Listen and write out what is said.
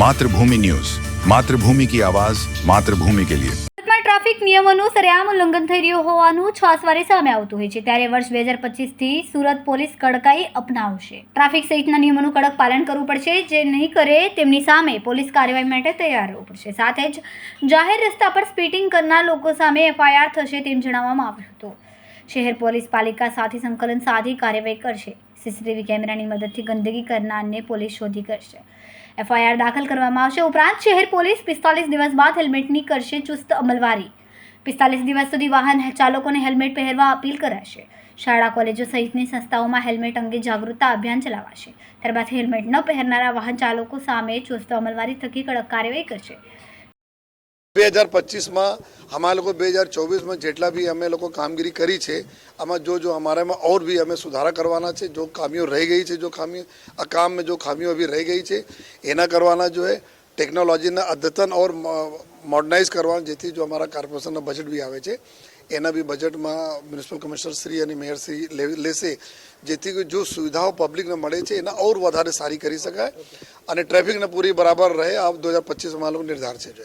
Mathrubhumi news. Mathrubhumi કી આવાજ, માતૃભૂમિ કે લિયે. ટ્રાફિક નિયમોનું સરેઆમ ઉલ્લંઘન થઈ રહ્યું હોવાનું છ છાસવારે સામે આવતું હોય છે. ત્યારે વર્ષ બે હજાર પચીસથી સુરત પોલીસ કડકાઈ અપનાવશે. ટ્રાફિક સહિતના નિયમોનું કડક પાલન કરવું પડશે. જે નહીં કરે તેમની સામે પોલીસ કાર્યવાહી માટે તૈયાર રહેવું પડશે. સાથે જ જાહેર રસ્તા પર સ્પીટિંગ કરનાર લોકો સામે એફઆઈઆર થશે તેમ જણાવવામાં આવ્યું હતું. શહેર પોલીસ પાલિકા સાથે સંકલન સાધી કાર્યવાહી કરશે. સીસીટીવી કેમેરાની મદદથી ગંદકી કરનારને પોલીસ શોધી કરશે. એફઆઈઆર દાખલ કરવામાં આવશે. ઉપરાંત શહેર પોલીસ પિસ્તાલીસ દિવસ બાદ હેલ્મેટની કરશે ચુસ્ત અમલવારી. પિસ્તાલીસ દિવસ સુધી વાહન ચાલકોને હેલ્મેટ પહેરવા અપીલ કરાશે. શાળા, કોલેજો સહિતની સંસ્થાઓમાં હેલ્મેટ અંગે જાગૃતતા અભિયાન ચલાવાશે. ત્યારબાદ હેલ્મેટ ન પહેરનારા વાહન ચાલકો સામે ચુસ્ત અમલવારી થકી કડક કાર્યવાહી કરશે. બે હજાર પચીસમાં અમારા લોકો બે હજાર ચોવીસમાં જેટલા બી અમે લોકો કામગીરી કરી છે, આમાં જો જો અમારામાં ઓર બી અમે સુધારા કરવાના છે, જો ખામીઓ રહી ગઈ છે, જો ખામી આ કામમાં જો ખામીઓ બી રહી ગઈ છે, એના કરવાના જો એ ટેકનોલોજીના અદ્યતન ઓર મોડર્નાઇઝ કરવાના, જેથી જો અમારા કોર્પોરેશનના બજેટ બી આવે છે, એના બી બજેટમાં મ્યુનિસિપલ કમિશનર શ્રી અને મેયર શ્રી લેશે, જેથી જો સુવિધાઓ પબ્લિકને મળે છે, એના ઓર વધારે સારી કરી શકાય, અને ટ્રાફિકને પૂરી બરાબર રહે, આ દો હજાર પચીસમાં નિર્ધાર છે જો